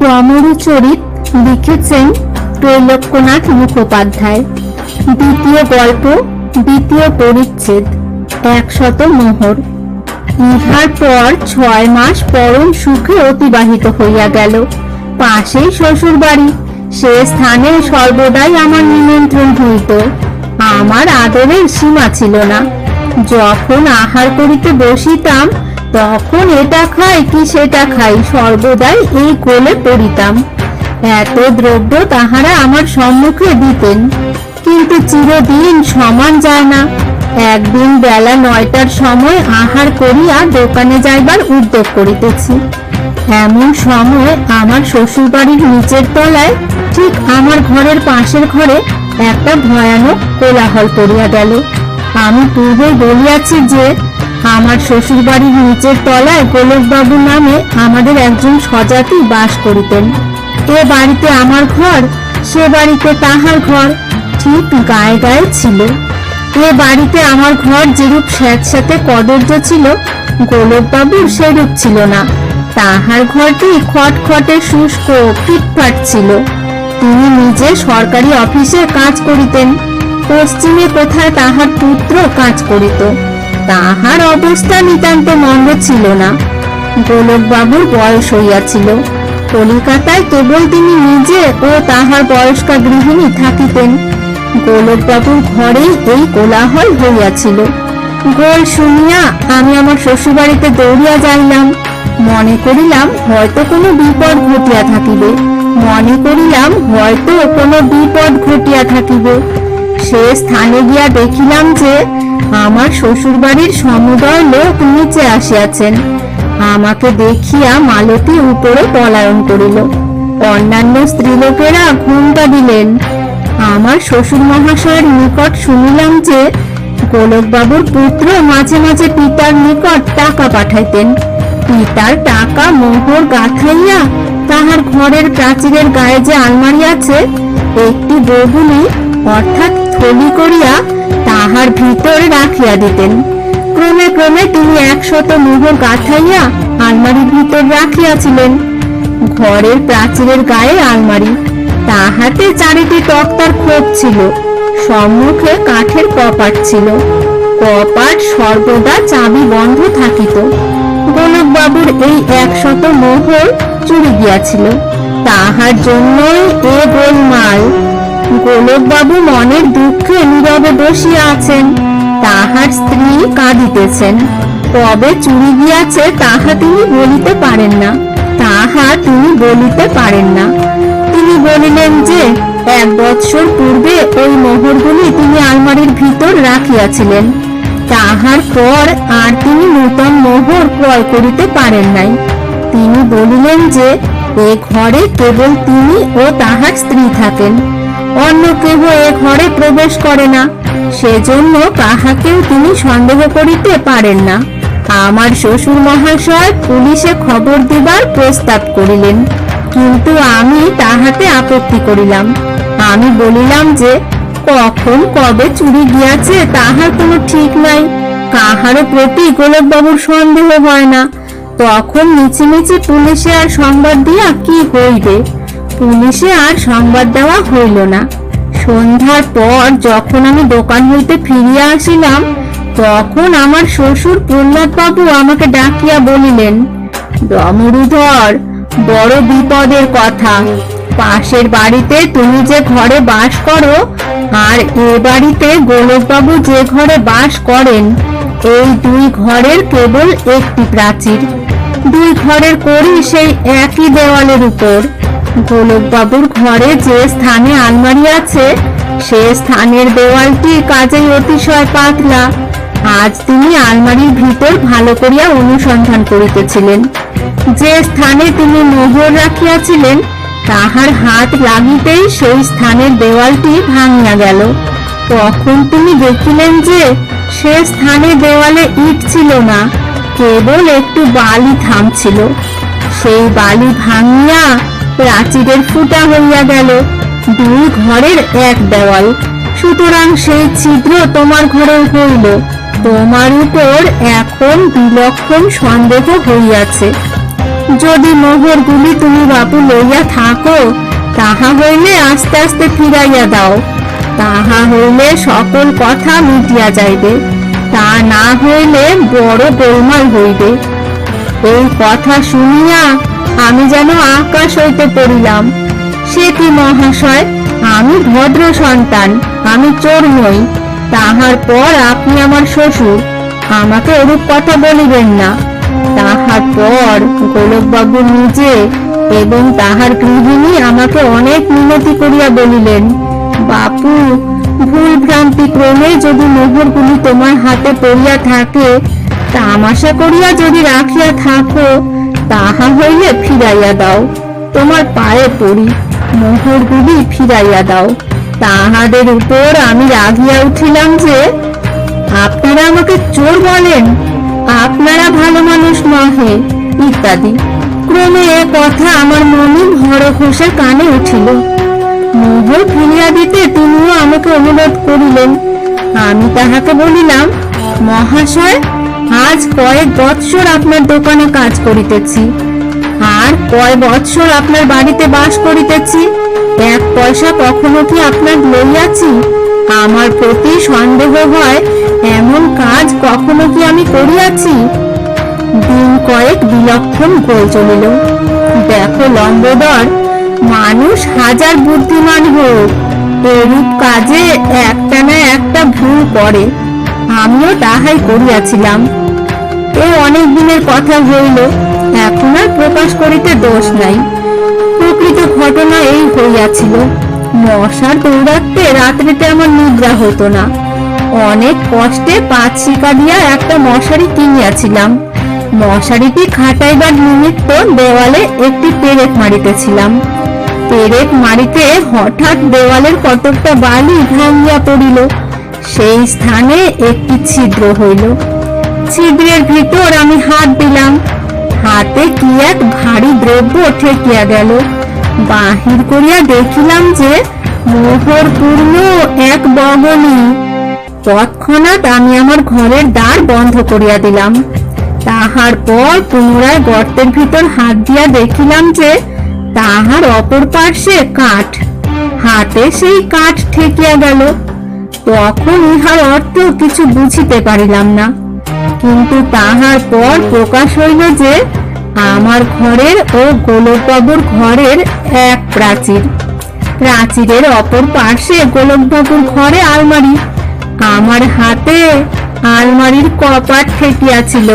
ডমরু চরিত লিখেছেন ত্রৈলোক্যনাথ মুখোপাধ্যায়। দ্বিতীয় গল্প, দ্বিতীয় পরিচ্ছেদ, একশত মোহর। ইহার পর ছয় মাস পরম সুখে অতিবাহিত হইয়া গেল। পাশেই শ্বশুর বাড়ি, সে স্থানে সর্বদাই আমার নিমন্ত্রণ হইত। আমার আদরের সীমা ছিল না। যখন আহার করিতে বসিতাম তখন এটা খাই কি সেটা খাই? সর্বদাই এই কোলে পড়িতাম। এত দ্রব্য তাহারা আমার সম্মুখে দিতেন। কিন্তু চিরদিন সমান যায় না। একদিন বেলা নয়টার সময় আহার করিয়া দোকানে যাইবার উদ্যোগ করিতেছি। এমন সময় আমার শ্বশুর বাড়ির নিচের তলায়, ঠিক আমার ঘরের পাশের ঘরে একটা ভয়ানক কোলাহল পড়িয়া গেল। আমি পূর্বেই বলিয়াছি যে আমার শ্বশুর বাড়ির নিচের তলায় গোলকবাবু নামে আমাদের একজন স্বজাতি বাস করিতেন। এ বাড়িতে আমার ঘর, সে বাড়িতে তাহার ঘর, ঠিক গায়ে গায়ে ছিল। এ বাড়িতে আমার ঘর যেরূপ স্যাঁতস্যাঁতে কদর্য ছিল, গোলকবাবুর সেরূপ ছিল না। তাহার ঘরটি খটখটে শুষ্ক, ফিটফাট ছিল। তিনি নিজে সরকারি অফিসে কাজ করিতেন। পশ্চিমে কোথায় তাহার পুত্র কাজ করিত। তাহার অবস্থা নিতান্ত মন্দ ছিল না। গোলকবাবুর বয়স হইয়াছিল। কলিকাতায় কেবল তিনি নিজে ও তাহার বয়স্কা গৃহিণী থাকিতেন। গোলকবাবুর ঘরেই এই কোলাহল হইয়াছিল। গোল শুনিয়া আমি আমার শ্বশুরবাড়িতে দৌড়িয়া যাইলাম। মনে করিলাম হয়তো কোনো বিপদ ঘটিয়া থাকিবে। মনে করিলাম হয়তো কোনো বিপদ ঘটিয়া থাকিবে। সে স্থানে গিয়া দেখিলাম যে আমার শ্বশুরবাড়ির সমুদয় লোক নিচে আসিয়াছেন। আমাকে দেখিয়া মালতী উপরে পলায়ন করিল। অন্যান্য স্ত্রীলোকেরা ঘুমটা দিলেন। আমার শ্বশুর মহাশয়ের নিকট শুনিলাম যে গোলকবাবুর পুত্র মাঝে মাঝে পিতার নিকট টাকা পাঠাইতেন। পিতার টাকা মোহর গাঁথাইয়া তাহার ঘরের প্রাচীরের গায়ে যে আলমারি আছে, একটি বগুলি অর্থাৎ থলি করিয়া তাহার ভিতরে রাখিয়া দিতেন। ক্রমে ক্রমে তিনি একশত মোহর গাথাইয়া আলমারির ভিতর রাখিয়াছিলেন। ঘরের প্রাচীরের গায়ে আলমারি, তাহাতে চারিটি তক্তার খোপ ছিল, সম্মুখে কাঠের কপাট ছিল। কপাট সর্বদা চাবি বন্ধ থাকিত। গোলকবাবুর এই একশত মোহর চুরি গিয়াছিল। তাহার জন্যই এ গোলমাল গোলকবাবু মনের দুঃখে নীরবে বসিয়া আছেন। তাহার স্ত্রী কাঁদিতেছেন। কবে চুরি গিয়াছে তাহা তিনি বলিতে পারেন না। তাহা তিনি বলিতে পারেন না। তিনি বলিলেন যে, এক বৎসর পূর্বে ওই মোহরগুলি তিনি আলমারির ভিতর রাখিয়াছিলেন। তাহার পর আর তিনি নূতন মোহর ক্রয় করিতে পারেন নাই। তিনি বলিলেন যে, এ ঘরে কেবল তিনি ও তাহার স্ত্রী থাকেন। অন্য কেহ এ ঘরে প্রবেশ করে না, সেজন্য কাহাকেও তিনি সন্দেহ করিতে পারেন না। আমার শ্বশুর মহাশয় পুলিশে খবর দিবার প্রস্তাব করিলেন, কিন্তু আমি তাহাতে আপত্তি করিলাম। আমি বলিলাম যে, কখন কবে চুরি গিয়াছে তাহার কোনো ঠিক নাই, কাহারও প্রতি গোলকবাবুর সন্দেহ হয় না, তখন মিছিমিছি পুলিশে আর সংবাদ দিয়া কি হইবে? পুলিশে আর সংবাদ দেওয়া হইল না। সন্ধ্যার পর যখন আমি দোকান হইতে ফিরিয়া আসিলাম, তখন আমার শ্বশুর প্রহ্লাদ বাবু আমাকে ডাকিয়া বলিলেন ডমরুধর বড় বিপদের কথা। পাশের বাড়িতে তুমি যে ঘরে বাস করো, আর এ বাড়িতে গোলকবাবু যে ঘরে বাস করেন, এই দুই ঘরের কেবল একটি প্রাচীর। দুই ঘরের করি সেই একই দেওয়ালের উপর। গোলকবাবুর ঘরে যে স্থানে আলমারি আছে, সে স্থানের দেওয়ালটি কাজেই অতিশয় পাতলা। আজ তিনি আলমারির ভিতর ভালো করিয়া অনুসন্ধান করিতেছিলেন। যে স্থানে তিনি মোহর রাখিয়াছিলেন, তাহার হাত লাগিতেই সেই স্থানের দেওয়ালটি ভাঙিয়া গেল। তখন তিনি দেখিলেন যে সে স্থানে দেওয়ালে ইট ছিল না, কেবল একটু বালি থামছিল। সেই বালি ভাঙিয়া প্রাচীরের ফুটা হইয়া গেল। দুই ঘরের এক দেওয়াল। সুতরাং সেই ছিদ্র তোমার ঘরেও হইল। তোমার উপর এখন বিলক্ষণ সন্দেহ হইয়াছে। যদি মোহরগুলি তুমি বাপু লইয়া থাকো, তাহা হইলে আস্তে আস্তে ফিরাইয়া দাও। তাহা হইলে সকল কথা মিটিয়া যাইবে। তা না হইলে বড় গোলমাল হইবে। এই কথা শুনিয়া আমি যেন আকাশ হইতে পড়িলাম। সে কি মহাশয়? আমি ভদ্র সন্তান, আমি চোর নই। তাহার পর আপনি আমার শ্বশুর। আমাকে ওরূপ কথা বলিবেন না। তাহার পর গোলকবাবু নিজে এবং তাহার গৃহিণী আমাকে অনেক মিনতি করিয়া বলিলেন, বাপু, ভুল ভ্রান্তি ক্রমে যদি মোহরগুলি তোমার হাতে পড়িয়া থাকে, তামাশা করিয়া যদি রাখিয়া থাকো তাহা হইলে ফিরাইয়া দাও। তোমার পায়ে পড়ি মোহরগুলি ফিরাইয়া দাও। তাহাদের উপর আমি রাগিয়া উঠিলাম যে, আপনারা আমাকে চোর বলেন, আপনারা ভালো মানুষ নহে, ইত্যাদি। ক্রমে এ কথা আমার মনে ভর ঘোষা কানে উঠিল। মোহর ফিরিয়া দিতে তিনিও আমাকে অনুরোধ করিলেন। আমি তাহাকে বলিলাম, মহাশয় আজ কয়েক বৎসর আপনার দোকানে কাজ করিতেছি। আর কয় বৎসর আপনার বাড়িতে বাস করিতেছি। এক পয়সা কখনো কি আপনার লইয়াছি? আমার প্রতি সন্দেহ হয়, এমন কাজ কখনো কি আমি করিয়াছি? দিন কয়েক বিলক্ষণ গোল চলিল। দেখো লম্বদর মানুষ হাজার বুদ্ধিমান হোক, এরূপ কাজে একটা না একটা ভুল করে। আমিও তাহাই করিয়াছিলাম। এ অনেক দিনের কথা হইল, এখন আর প্রকাশ করিতে দোষ নাই। প্রকৃত ঘটনা এই হইয়াছিল, মশার দৌড়াতে রাত্রিতে আমার নিদ্রা হতো না। অনেক কষ্টে পাঁচ শিকা দিয়া একটা মশারি কিনিয়াছিলাম। মশারিটি খাটাইবার নিমিত্ত দেওয়ালে একটি পেরেক মারিতেছিলাম। পেরেক মারিতে হঠাৎ দেওয়ালের কতকটা বালি ভাঙিয়া পড়িল। সেই স্থানে একটি ছিদ্র হইল। ছিদ্রের ভিতর আমি হাত দিলাম। হাতে কি এক ভারী দ্রব্য ঠেকিয়া গেল। বাহির করিয়া দেখিলাম যে মোহরপূর্ণ এক বগনি তৎক্ষণাৎ আমি আমার ঘরের দ্বার বন্ধ করিয়া দিলাম। তাহার পর পুনরায় গর্তের ভিতর হাত দিয়া দেখিলাম যে তাহার অপর পার্শ্বে কাঠ। হাতে সেই কাঠ ঠেকিয়া গেল। তখন ইহার অর্থ কিছু বুঝিতে পারিলাম না। কিন্তু তাহার পর প্রকাশ হইল যে, আমার ঘরের ও গোলকবাবুর ঘরের এক প্রাচীর। প্রাচীরের অপর পার্শ্বে গোলকবাবুর ঘরে আলমারি। আমার হাতে আলমারির কপাট ঠেকিয়াছিল।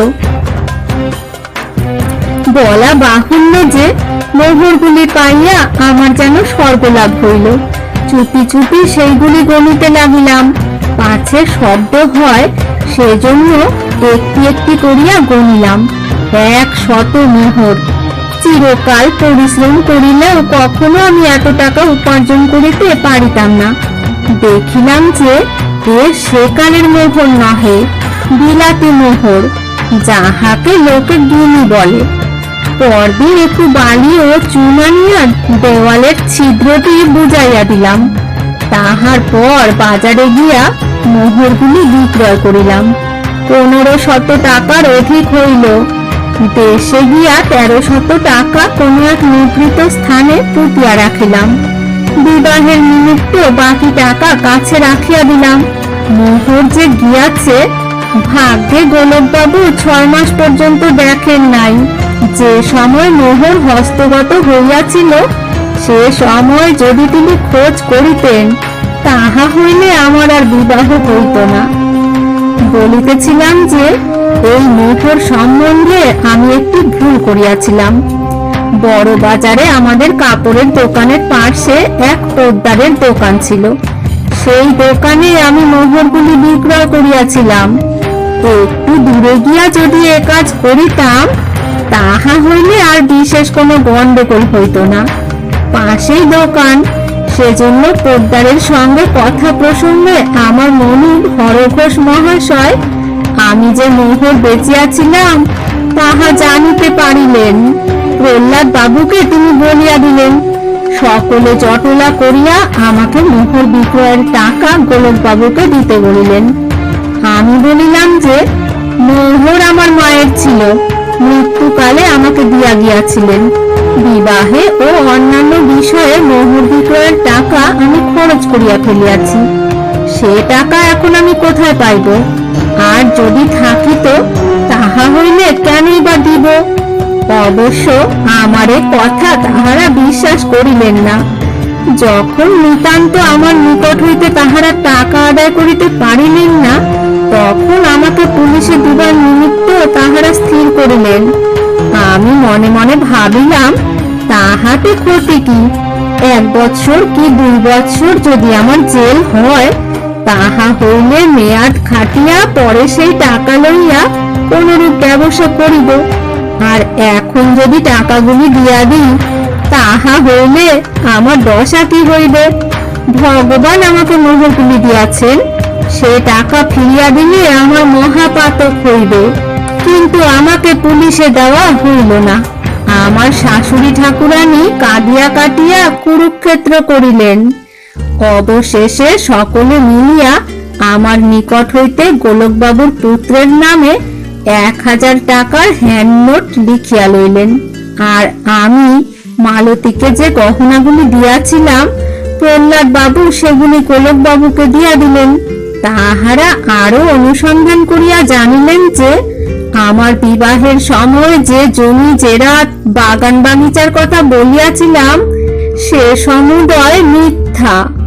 বলা বাহুল্য যে, মোহরগুলি পাইয়া আমার যেন স্বর্গলাভ হইল। চুপি চুপি সেইগুলি গণিতে লাগিলাম পাছে শব্দ হয়, সেজন্য একটি একটি করিয়া গণিলাম এক শত মোহর। চিরকাল পরিশ্রম করিলেও কখনো আমি এত টাকা উপার্জন করিতে পারিতাম না। দেখিলাম যে এ সেকালের মোহর নহে, বিলাতি মোহর, যাহাকে লোকে গিনি বলে। পরদিন একটু বালি ও চুন আনিয়া দেওয়ালের ছিদ্রটি বুঝাইয়া দিলাম। তাহার পর বাজারে গিয়া মোহরগুলি বিক্রয় করিলাম। পনেরো শত টাকার অধিক হইল। দেশে গিয়া তেরো শত টাকা কোনো এক নিভৃত স্থানে পুঁতিয়া রাখিলাম। বিবাহের নিমিত্ত বাকি টাকা কাছে রাখিয়া দিলাম। মোহর যে গিয়াছে, ভাগ্যে গোলকবাবু ছয় মাস পর্যন্ত দেখেন নাই। যে সময় মোহর হস্তগত হইয়াছিল, সে সময় যদি তিনি খোঁজ করিতেন, তাহা হইলে আমার আর বিবাহ হইত না। বলিতেছিলাম যে, এই মোহর সম্বন্ধে আমি একটি ভুল করিয়াছিলাম। বড় বাজারে আমাদের কাপড়ের দোকানের পাশে এক পোদ্দারের দোকান ছিল। সেই দোকানে আমি মোহরগুলি বিক্রয় করিয়াছিলাম। একটু দূরে গিয়া যদি এ কাজ করিতাম তাহা হইলে আর বিশেষ কোনো গন্ডগোল হইত না। পাশেই দোকান, সেজন্য পোদ্দারের সঙ্গে কথা প্রসঙ্গে আমার মনুর হরঘোষ মহাশয়, আমি যে মোহর বেঁচিয়াছিলাম, তাহা জানিতে পারিলেন। প্রহ্লাদ বাবুকে তিনি বলিয়া দিলেন, সকলে জটলা করিয়া আমাকে মোহর বিক্রয়ের টাকা গোলক বাবুকে দিতে বলিলেন। আমি বলিলাম যে, মোহর আমার মায়ের ছিল। মৃত্যুকালে আমাকে দিয়া গিয়াছিলেন। বিবাহে ও অন্যান্য বিষয়ে মোহর বিক্রয়ের টাকা আমি খরচ করিয়া ফেলিয়াছি। সে টাকা এখন আমি কোথায় পাইব? আর যদি থাকিত, তাহা হইলে কেনই বা দিব? অবশ্য আমার কথা তাহারা বিশ্বাস করিলেন না। যখন নিতান্ত আমার নিকট হইতে তাহারা টাকা আদায় করিতে পারিলেন না, তখন আমাকে পুলিশে দিবার নিমিত্ত তাহারা স্থির করিলেন। আমি মনে মনে ভাবিলাম, তাহাতে ক্ষতি কি? এক বছর কি দুই বছর যদি আমার জেল হয়, তাহা হইলে মেয়াদ খাটিয়া পরে সেই টাকা লইয়া কোনরূপ ব্যবসা করিব। আর এখন যদি টাকাগুলি দিয়া দিই তাহা হইলে আমার দশা কি হইবে? ভগবান আমাকে মোহরগুলি দিয়াছেন, সে টাকা ফিরিয়া দিলে আমার মহাপাতক হইবে। কিন্তু আমাকে পুলিশে দেওয়া হইল না। আমার শাশুড়ি ঠাকুরানী কাঁদিয়া কাটিয়া কুরুক্ষেত্র করিলেন। অবশেষে সকলে মিলিয়া আমার নিকট হইতে গোলকবাবুর পুত্রের নামে এক হাজার টাকার হ্যান্ড নোট লিখিয়া লইলেন। আর আমি মালতীকে যে গহনাগুলি দিয়াছিলাম প্রহ্লাদ বাবু সেগুলি গোলক বাবুকে দিয়া দিলেন। তাহারা আরও অনুসন্ধান করিয়া জানিলেন যে, আমার বিবাহের সময় যে জমি জেরাত, বাগান বাগিচার কথা বলিয়াছিলাম, সে সমুদয় মিথ্যা।